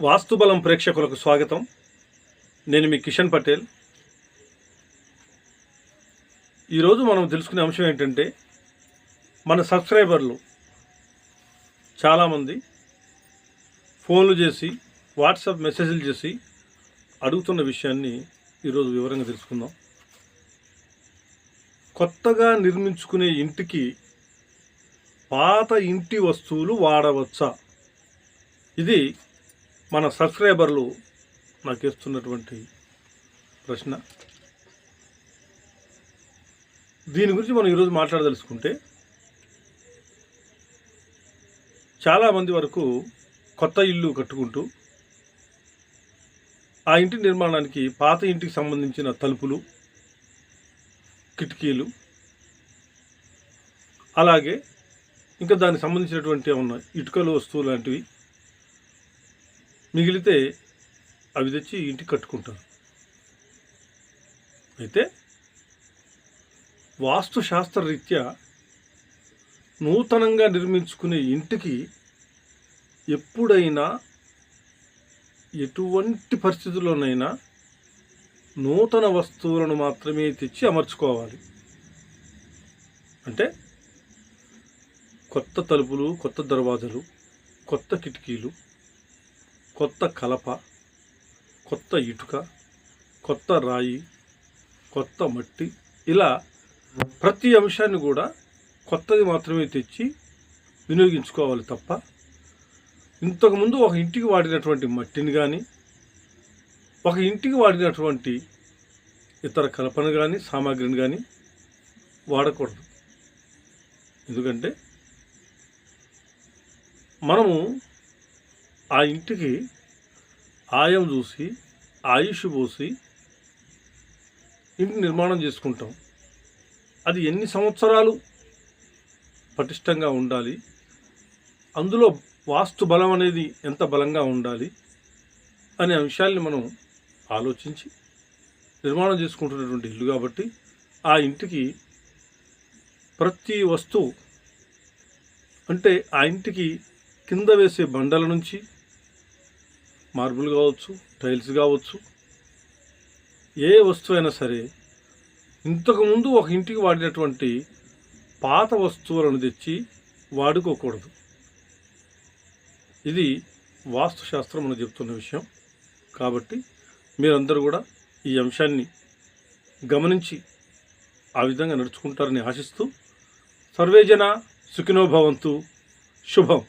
వాస్తుబలం ప్రేక్షకులకు స్వాగతం. నేను మీ కిషన్ పటేల్. ఈరోజు మనం తెలుసుకునే అంశం ఏంటంటే మన సబ్స్క్రైబర్లు చాలామంది ఫోన్లు చేసి వాట్సాప్ మెసేజ్లు చేసి అడుగుతున్న విషయాన్ని ఈరోజు వివరంగా తెలుసుకుందాం. కొత్తగా నిర్మించుకునే ఇంటికి పాత ఇంటి వస్తువులు వాడవచ్చా? ఇది మన సబ్స్క్రైబర్లు నాకు ఇస్తున్నటువంటి ప్రశ్న. దీని గురించి మనం ఈరోజు మాట్లాడదలుచుకుంటే చాలామంది వరకు కొత్త ఇల్లు కట్టుకుంటూ ఆ ఇంటి నిర్మాణానికి పాత ఇంటికి సంబంధించిన తలుపులు కిటికీలు అలాగే ఇంకా దానికి సంబంధించినటువంటి ఏమన్నా ఇటుకలు వస్తువు లాంటివి మిగిలితే అవి తెచ్చి ఇంటికి కట్టుకుంటారు అయితే వాస్తుశాస్త్ర రీత్యా నూతనంగా నిర్మించుకునే ఇంటికి ఎప్పుడైనా ఎటువంటి పరిస్థితుల్లోనైనా నూతన వస్తువులను మాత్రమే తెచ్చి అమర్చుకోవాలి. అంటే కొత్త తలుపులు కొత్త దర్వాజలు కొత్త కిటికీలు కొత్త కలప కొత్త ఇటుక కొత్త రాయి కొత్త మట్టి ఇలా ప్రతి అంశాన్ని కూడా కొత్తది మాత్రమే తెచ్చి వినియోగించుకోవాలి తప్ప ఇంతకుముందు ఒక ఇంటికి వాడినటువంటి మట్టిని కానీ ఒక ఇంటికి వాడినటువంటి ఇతర కలపను కానీ సామాగ్రిని కానీ వాడకూడదు. ఎందుకంటే మనము ఆ ఇంటికి ఆయం చూసి ఆయుష్ పోసి ఇంటి నిర్మాణం చేసుకుంటాం. అది ఎన్ని సంవత్సరాలు పటిష్టంగా ఉండాలి? అందులో వాస్తు బలం అనేది ఎంత బలంగా ఉండాలి? అనే అంశాల్ని మనం ఆలోచించి నిర్మాణం చేసుకుంటున్నటువంటి ఇల్లు కాబట్టి ఆ ఇంటికి ప్రతి వస్తువు అంటే ఆ ఇంటికి కింద వేసే బండల నుంచి మార్బుల్ కావచ్చు టైల్స్ కావచ్చు ఏ వస్తువైనా సరే ఇంతకుముందు ఒక ఇంటికి వాడినటువంటి పాత వస్తువులను తెచ్చి వాడుకోకూడదు. ఇది వాస్తుశాస్త్రం మనం చెప్తున్న విషయం. కాబట్టి మీరందరూ కూడా ఈ అంశాన్ని గమనించి ఆ విధంగా నడుచుకుంటారని ఆశిస్తూ సర్వేజన సుఖినోభవంతు శుభం.